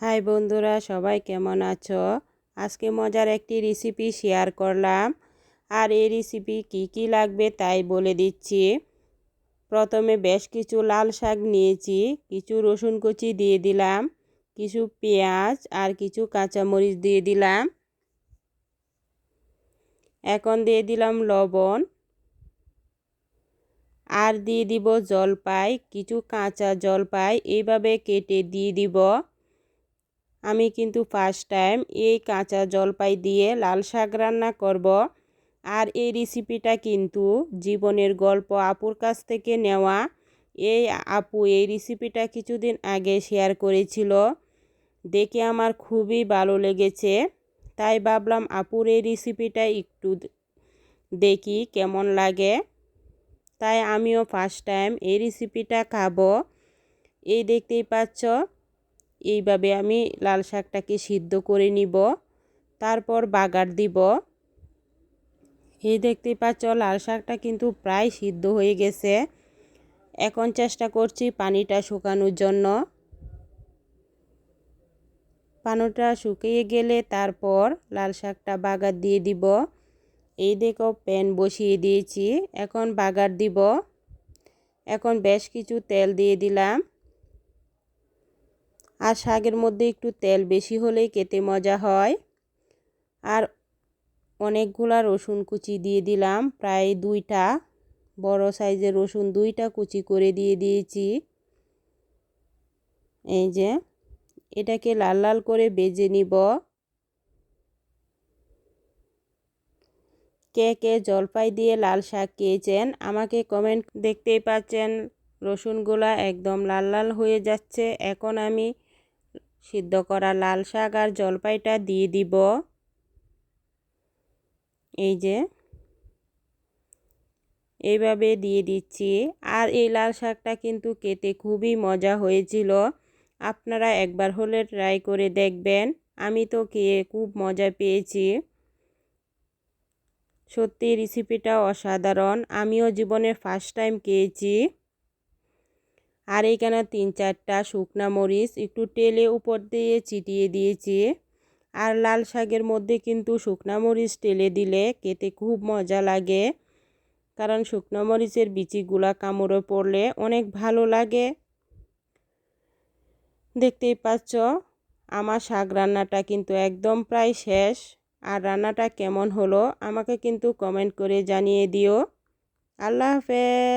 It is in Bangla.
হাই বন্ধুরা, সবাই কেমন আছো? আজকে মজার একটি রেসিপি শেয়ার করলাম। আর এই রেসিপি কি কি লাগবে তাই বলে দিচ্ছি। প্রথমে বেশ কিছু লাল শাক নিয়েছি, কিছু রসুন কুচি দিয়ে দিলাম, কিছু পেঁয়াজ আর কিছু কাঁচামরিচ দিয়ে দিলাম। এখন দিয়ে দিলাম লবণ। আর দিয়ে দিব জলপাই, কিছু কাঁচা জলপাই, এইভাবে কেটে দিয়ে দিব। আমি কিন্তু ফার্স্ট টাইম এই কাঁচা জলপাই দিয়ে লাল শাক রান্না করব। আর এই রেসিপিটা কিন্তু জীবনের গল্প আপুর কাছ থেকে নেওয়া। এই আপু এই রেসিপিটা কিছুদিন আগে শেয়ার করেছিল। দেখে আমার খুবই ভালো লেগেছে। তাই ভাবলাম আপুর এই রেসিপিটা একটু দেখি কেমন লাগে। তাই আমিও ফার্স্ট টাইম এই রেসিপিটা খাব। এই দেখতেই পাচ্ছ এইভাবে আমি লাল শাকটাকে সিদ্ধ করে নিব। তারপর বাগার দিব। এই দেখতে পাচ্ছ, লাল শাকটা কিন্তু প্রায় সিদ্ধ হয়ে গেছে। এখন চেষ্টা করছি পানিটা শুকানোর জন্য। পানিটা শুকিয়ে গেলে তারপর লাল শাকটা বাগার দিয়ে দিব। এই দেখো, প্যান বসিয়ে দিয়েছি। এখন বাগার দিব। এখন বেশ কিছু তেল দিয়ে দিলাম। আর শাকের মধ্যে একটু তেল বেশি হলেই খেতে মজা হয়। আর অনেকগুলা রসুন কুচি দিয়ে দিলাম, প্রায় দুইটা। বড় সাইজের রসুন দুইটা কুচি করে দিয়ে দিয়েছি। এই যে, এটাকে লাল লাল করে বেজে নিব। কে কে জলপাই দিয়ে লাল শাক খেয়েছেন আমাকে কমেন্ট দেখতেই পাচ্ছেন। রসুনগুলা একদম লাল লাল হয়ে যাচ্ছে। এখন আমি সিদ্ধ করা লাল শাক আর জলপাইটা দিয়ে দিব। এই যে। এইভাবে দিয়ে দিচ্ছি। আর এই লাল শাকটা কিন্তু খেতে খুবই মজা হয়েছিল। আপনারা একবার হলে ট্রাই করে দেখবেন। আমি তো খেয়ে খুব মজা পেয়েছি। সত্যি রেসিপিটা অসাধারণ। আমিও জীবনের ফার্স্ট টাইম খেয়েছি। আর এইখানে তিন চারটা শুকনা মরিচ একটু তেলে উপর দিয়ে চিটিয়ে দিয়েছি। আর লাল শাকের মধ্যে কিন্তু শুকনা মরিচ টেলে দিলে খেতে খুব মজা লাগে। কারণ শুকনো মরিচের বিচিগুলা কামড়ে পড়লে অনেক ভালো লাগে। দেখতেই পাচ্ছ, আমার শাক রান্নাটা কিন্তু একদম প্রায় শেষ। আর রান্নাটা কেমন হলো আমাকে কিন্তু কমেন্ট করে জানিয়ে দিও। আল্লাহ হাফেজ।